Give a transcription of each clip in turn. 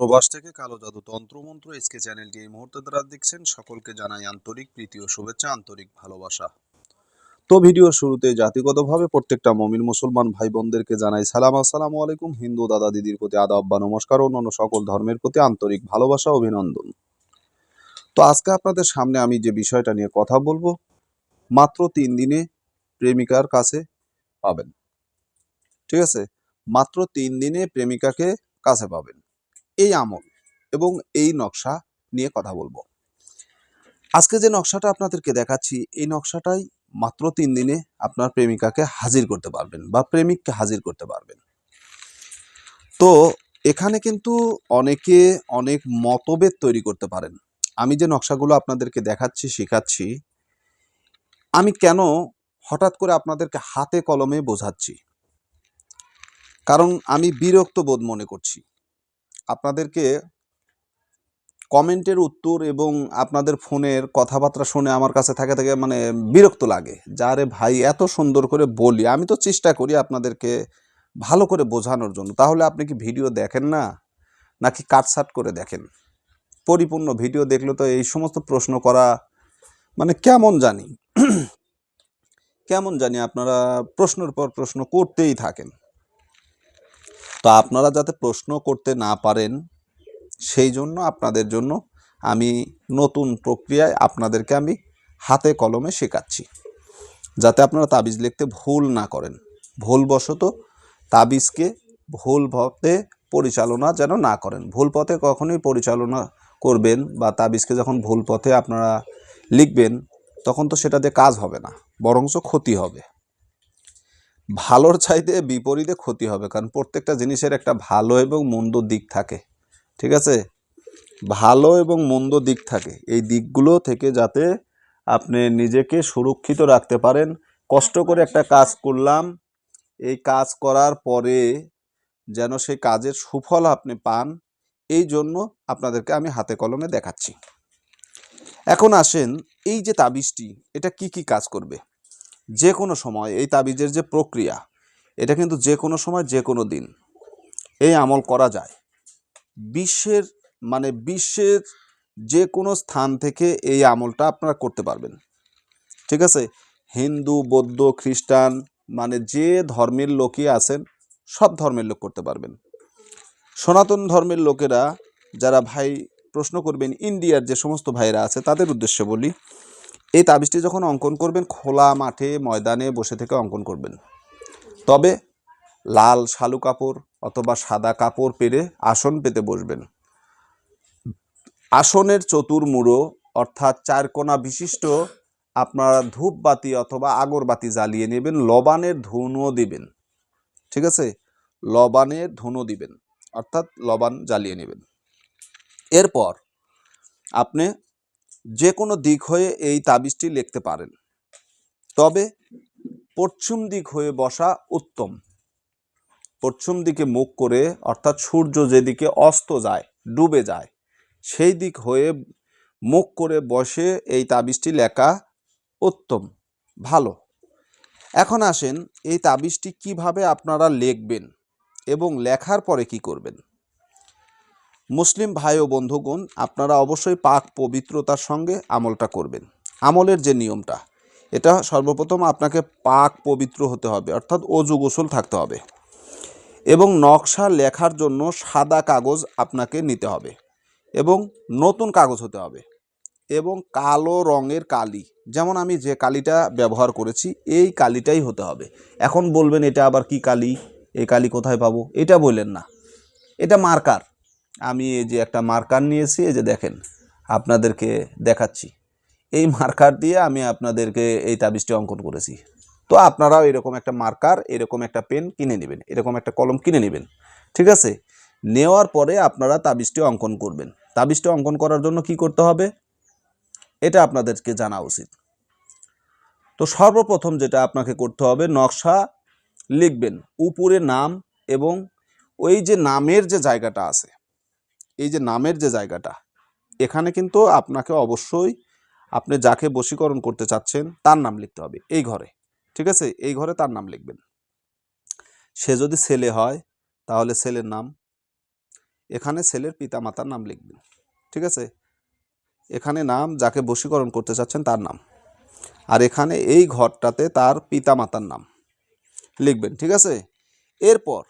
প্রবাস থেকে কালো জাদু তন্ত্রমন্ত্র এসকে চ্যানেলটি এই মুহূর্তে দ্বারা দেখছেন। সকলকে জানাই আন্তরিক প্রীতি ও শুভেচ্ছা, আন্তরিক ভালোবাসা। তো ভিডিও শুরুতে জাতিগতভাবে প্রত্যেকটা মমিন মুসলমান ভাই বোনদেরকে জানাই সালাম। আসসালামু আলাইকুম। হিন্দু দাদা দিদির প্রতি আদাব বা নমস্কার অন্যান্য সকল ধর্মের প্রতি আন্তরিক ভালোবাসা, অভিনন্দন। তো আজকে আপনাদের সামনে আমি যে বিষয়টা নিয়ে কথা বলব, মাত্র তিন দিনে প্রেমিকার কাছে পাবেন। ঠিক আছে? মাত্র তিন দিনে প্রেমিকাকে কাছে পাবেন। এই আমল এবং এই নকশা নিয়ে কথা বলব। আজকে যে নকশাটা আপনাদেরকে দেখাচ্ছি, এই নকশাটাই মাত্র তিন দিনে আপনার প্রেমিকাকে হাজির করতে পারবেন বা প্রেমিককে হাজির করতে পারবেন। তো এখানে কিন্তু অনেকে অনেক মতভেদ তৈরি করতে পারেন। আমি যে নকশাগুলো আপনাদেরকে দেখাচ্ছি, শেখাচ্ছি, আমি কেন হঠাৎ করে আপনাদেরকে হাতে কলমে বোঝাচ্ছি? কারণ আমি বিরক্ত বোধ মনে করছি। আপনাদেরকে কমেন্টের উত্তর এবং আপনাদের ফোনের কথাবার্তা শুনে আমার কাছে থাকে থাকে মানে বিরক্ত লাগে। যারে ভাই, এত সুন্দর করে বলি। আমি তো চেষ্টা করি আপনাদেরকে ভালো করে বোঝানোর জন্য। তাহলে আপনি কি ভিডিও দেখেন না? নাকি কাটসাট করে দেখেন? পরিপূর্ণ ভিডিও দেখলে তো এই সমস্ত প্রশ্ন করা মানে কেমন জানি? কেমন জানি আপনারা প্রশ্নের পর প্রশ্ন করতেই থাকেন। তো আপনারা যাতে প্রশ্ন করতে না পারেন, সেই জন্য আপনাদের জন্য আমি নতুন প্রক্রিয়ায় আপনাদেরকে আমি হাতে কলমে শেখাচ্ছি। যাতে আপনারা তাবিজ লিখতে ভুল না করেন। ভুলবশত তাবিজকে ভুল পথে পরিচালনা যেন না করেন। ভুল পথে কখনোই পরিচালনা করবেন বা তাবিজকে যখন ভুল পথে আপনারা লিখবেন, তখন তো সেটা দিয়ে কাজ হবে না, বরঞ্চ ক্ষতি হবে। ভালোর চাইতে বিপরীতে ক্ষতি হবে, কারণ প্রত্যেকটা জিনিসের একটা ভালো এবং মন্দ দিক থাকে, ঠিক আছে? ভালো এবং মন্দ দিক থাকে, এই দিকগুলো থেকে যাতে আপনি নিজেকে সুরক্ষিত রাখতে পারেন। কষ্ট করে একটা কাজ করলাম, এই কাজ করার পরে যেন সেই কাজের সুফল আপনি পান, এই জন্য আপনাদেরকে আমি হাতে কলমে দেখাচ্ছি। এখন আসেন এই যে তাবিজটি, এটা কি কি কাজ করবে? যে কোনো সময় এই তাবিজের যে প্রক্রিয়া, এটা কিন্তু যে কোনো সময় যে কোনো দিন এই আমল করা যায়। বিশ্বের মানে বিশ্বের যে কোনো স্থান থেকে এই আমলটা আপনারা করতে পারবেন। ঠিক আছে? হিন্দু, বৌদ্ধ, খ্রিস্টান মানে যে ধর্মের লোকই আছেন, সব ধর্মের লোক করতে পারবেন। সনাতন ধর্মের লোকেরা, যারা ভাই, প্রশ্ন করবেন, ইন্ডিয়ার যে সমস্ত ভাইরা আছে, তাদের উদ্দেশ্যে বলি এই তাবিজটি যখন অঙ্কন করবেন, খোলা মাঠে, ময়দানে বসে থেকে অঙ্কন করবেন। তবে লাল শালু কাপড় অথবা সাদা কাপড় পেরে আসন পেতে বসবেন। আসনের চতুর্মুড়ো অর্থাৎ চার কোণা বিশিষ্ট আপনারা ধূপবাতি অথবা আগরবাতি জ্বালিয়ে নেবেন লবানের ধুনো দিবেন। ঠিক আছে? লবানের ধুনো দিবেন, অর্থাৎ লবান জ্বালিয়ে নেবেন। এরপর আপনি যে কোনো দিক হয়ে এই তাবিজটি লিখতে পারেন। তবে পশ্চিম দিক হয়ে বসা উত্তম। পশ্চিম দিকে মুখ করে, অর্থাৎ সূর্য যেদিকে অস্ত যায়, ডুবে যায়, সেই দিক হয়ে মুখ করে বসে এই তাবিজটি লেখা উত্তম। ভালো। এখন আসেন এই তাবিজটি কীভাবে আপনারা লিখবেন এবং লেখার পরে কি করবেন? মুসলিম ভাই ও বন্ধুগণ, আপনারা অবশ্যই পাক পবিত্রতার সঙ্গে আমলটা করবেন। আমলের যে নিয়মটা, এটা সর্বপ্রথম আপনাকে পাক পবিত্র হতে হবে, অর্থাৎ অজু গোসল থাকতে হবে। এবং নকশা লেখার জন্য সাদা কাগজ আপনাকে নিতে হবে এবং নতুন কাগজ হতে হবে এবং কালো রঙের কালি, যেমন আমি যে কালিটা ব্যবহার করেছি, এই কালিটাই হতে হবে। এখন বলবেন, এটা আবার কি কালি? এই কালি কোথায় পাবো? এটা বললেন না। এটা মার্কার। আমি এই যে একটা মার্কার নিয়েছি, এই যে দেখেন, আপনাদেরকে দেখাচ্ছি। এই মার্কার দিয়ে আমি আপনাদেরকে এই তাবিজটি অঙ্কন করেছি। তো আপনারাও এরকম একটা মার্কার এরকম একটা পেন কিনে নেবেন, এরকম একটা কলম কিনে নেবেন, ঠিক আছে? নেওয়ার পরে আপনারা তাবিজটি অঙ্কন করবেন। তাবিজটি অঙ্কন করার জন্য কি করতে হবে? এটা আপনাদেরকে জানা উচিত। তো সর্বপ্রথম যেটা আপনাকে করতে হবে, নকশা লিখবেন উপরে নাম এবং ওই যে নামের যে জায়গাটা আছে এই যে নামের যে জায়গাটা, এখানে কিন্তু আপনাকে অবশ্যই আপনি যাকে বশীকরণ করতে চাচ্ছেন, তার নাম লিখতে হবে এই ঘরে। ঠিক আছে? এই ঘরে তার নাম লিখবেন। সে যদি ছেলে হয়, তাহলে ছেলের নাম, এখানে ছেলের পিতা মাতার নাম লিখবেন। ঠিক আছে? এখানে নাম, যাকে বশীকরণ করতে চাচ্ছেন, তার নাম। আর এখানে এই ঘরটাতে তার পিতা মাতার নাম লিখবেন। ঠিক আছে? এরপর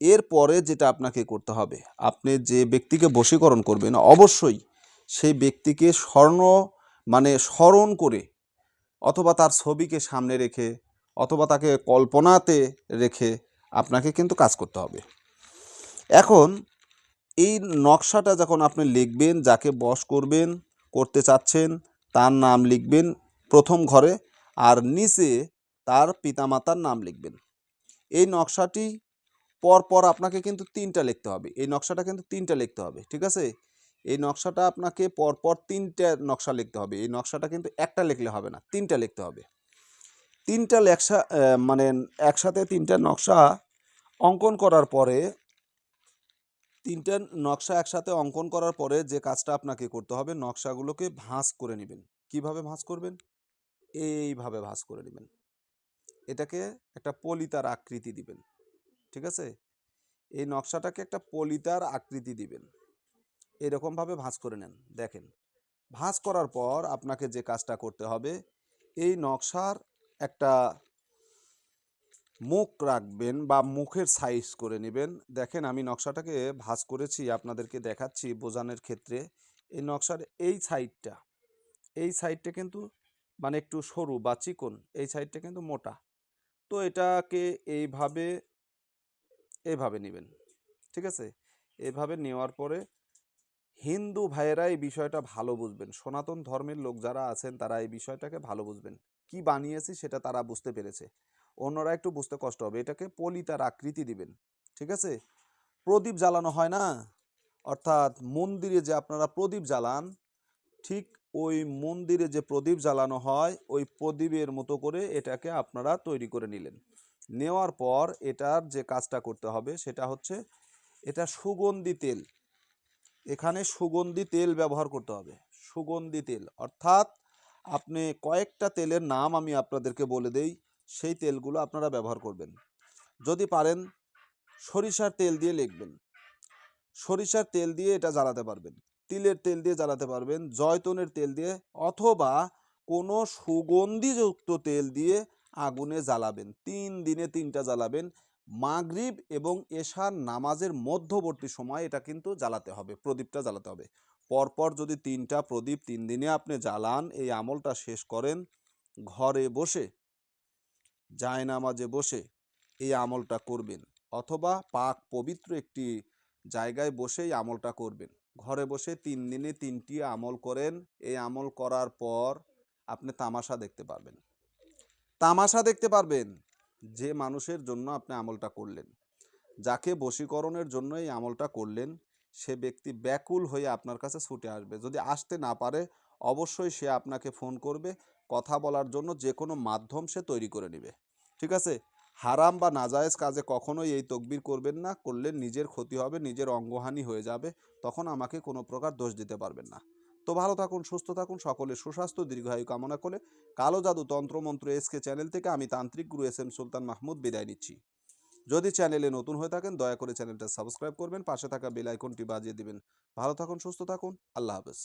এরপরে যেটা আপনাকে করতে হবে, আপনি যে ব্যক্তিকে বশীকরণ করবেন, অবশ্যই সেই ব্যক্তিকে স্বর্ণ মানে স্মরণ করে অথবা তার ছবিকে সামনে রেখে অথবা তাকে কল্পনাতে রেখে আপনাকে কিন্তু কাজ করতে হবে। এখন এই নকশাটা যখন আপনি লিখবেন, যাকে বশ করবেন, করতে চাচ্ছেন, তার নাম লিখবেন প্রথম ঘরে, আর নিচে তার পিতামাতার নাম লিখবেন। এই নকশাটি পরপর আপনাকে কিন্তু তিনটা লিখতে হবে। এই নকশাটা কিন্তু তিনটা লিখতে হবে, ঠিক আছে? এই নকশাটা আপনাকে পরপর তিনটা নকশা লিখতে হবে। এই নকশাটা কিন্তু একটা লিখলে হবে না, তিনটা লিখতে হবে। তিনটা লেখা মানে একসাথে তিনটা নকশা অঙ্কন করার পরে, তিনটা নকশা একসাথে অঙ্কন করার পরে যে কাজটা আপনাকে করতে হবে, নকশাগুলোকে ভাঁজ করে নেবেন। কীভাবে ভাঁজ করবেন? এইভাবে ভাঁজ করে নেবেন। এটাকে একটা পলিতার আকৃতি দিবেন। ঠিক আছে? এই নকশাটাকে একটা পলিতার আকৃতি দিবেন। এরকমভাবে ভাঁজ করে নেন। দেখেন, ভাঁজ করার পর আপনাকে যে কাজটা করতে হবে, এই নকশার একটা মুখ রাখবেন বা মুখের সাইজ করে নেবেন। দেখেন, আমি নকশাটাকে ভাঁজ করেছি, আপনাদেরকে দেখাচ্ছি বোঝানোর ক্ষেত্রে। এই নকশার এই সাইডটা এই সাইডটা কিন্তু মানে একটু সরু বা চিকন, এই সাইডটা কিন্তু মোটা। তো এটাকে এইভাবে এইভাবে নেবেন। ঠিক আছে? এভাবে নেওয়ার পরে হিন্দু ভাইয়েরা এই বিষয়টা ভালো বুঝবেন। সনাতন ধর্মের লোক যারা আছেন তারা এই বিষয়টাকে ভালো বুঝবেন। কি বানিয়েছি সেটা তারা বুঝতে পেরেছে। অন্যরা একটু বুঝতে কষ্ট হবে। এটাকে পলিতার আকৃতি দিবেন। ঠিক আছে? প্রদীপ জ্বালানো হয় না? অর্থাৎ মন্দিরে যে আপনারা প্রদীপ জ্বালান, ঠিক ওই মন্দিরে যে প্রদীপ জ্বালানো হয়, ওই প্রদীপের মতো করে এটাকে আপনারা তৈরি করে নিলেন। নেওয়ার পর এটার যে কাজটা করতে হবে সেটা হচ্ছে এটা সুগন্ধি তেল। এখানে সুগন্ধি তেল ব্যবহার করতে হবে। সুগন্ধি তেল। অর্থাৎ আপনি কয়েকটা তেলের নাম আমি আপনাদেরকে বলে দেই, সেই তেলগুলো আপনারা ব্যবহার করবেন। যদি পারেন সরিষার তেল দিয়ে লিখবেন। সরিষার তেল দিয়ে এটা জ্বালাতে পারবেন। তিলের তেল দিয়ে জ্বালাতে পারবেন, জয়তনের তেল দিয়ে, অথবা কোনো সুগন্ধিযুক্ত তেল দিয়ে আগুনে জ্বালাবেন। তিন দিনে তিনটা জ্বালাবেন। মাগরিব এবং এশার নামাজের মধ্যবর্তী সময় এটা কিন্তু জ্বালাতে হবে, প্রদীপটা জ্বালাতে হবে। পরপর যদি তিনটা প্রদীপ তিন দিনে আপনি জ্বালান, এই আমলটা শেষ করেন, ঘরে বসে যায় নামাজে বসে এই আমলটা করবেন অথবা পাক পবিত্র একটি জায়গায় বসে এই আমলটা করবেন। ঘরে বসে তিন দিনে তিনটি আমল করেন, এই আমল করার পর আপনি তামাশা দেখতে পারবেন। তামাশা দেখতে পারবেন যে মানুষের জন্য আপনি আমলটা করলেন। যাকে বশীকরণের জন্য এই আমলটা করলেন, সে ব্যক্তি ব্যাকুল হয়ে আপনার কাছে ছুটে আসবে। যদি আসতে না পারে, অবশ্যই সে আপনাকে ফোন করবে, কথা বলার জন্য যে কোনো মাধ্যম সে তৈরি করে নেবে। ঠিক আছে? হারাম বা নাজায়েজ কাজে কখনোই এই তকবির করবেন না। করলে নিজের ক্ষতি হবে, নিজের অঙ্গহানি হয়ে যাবে। তখন আমাকে কোনো প্রকার দোষ দিতে পারবেন না। তো ভালো থাকুন, সুস্থ থাকুন, সকলে সুস্বাস্থ্য, দীর্ঘায়ু কামনা করে কালো জাদু তন্ত্রমন্ত্র এসকে চ্যানেল থেকে আমি তান্ত্রিক গুরু এস এম সুলতান মাহমুদ বিদায় নিচ্ছি। যদি চ্যানেলে নতুন হয়ে থাকেন, দয়া করে চ্যানেলটা সাবস্ক্রাইব করবেন, পাশে থাকা বেল আইকনটি বাজিয়ে দিবেন। ভালো থাকুন, সুস্থ থাকুন, আল্লাহ হাফেজ।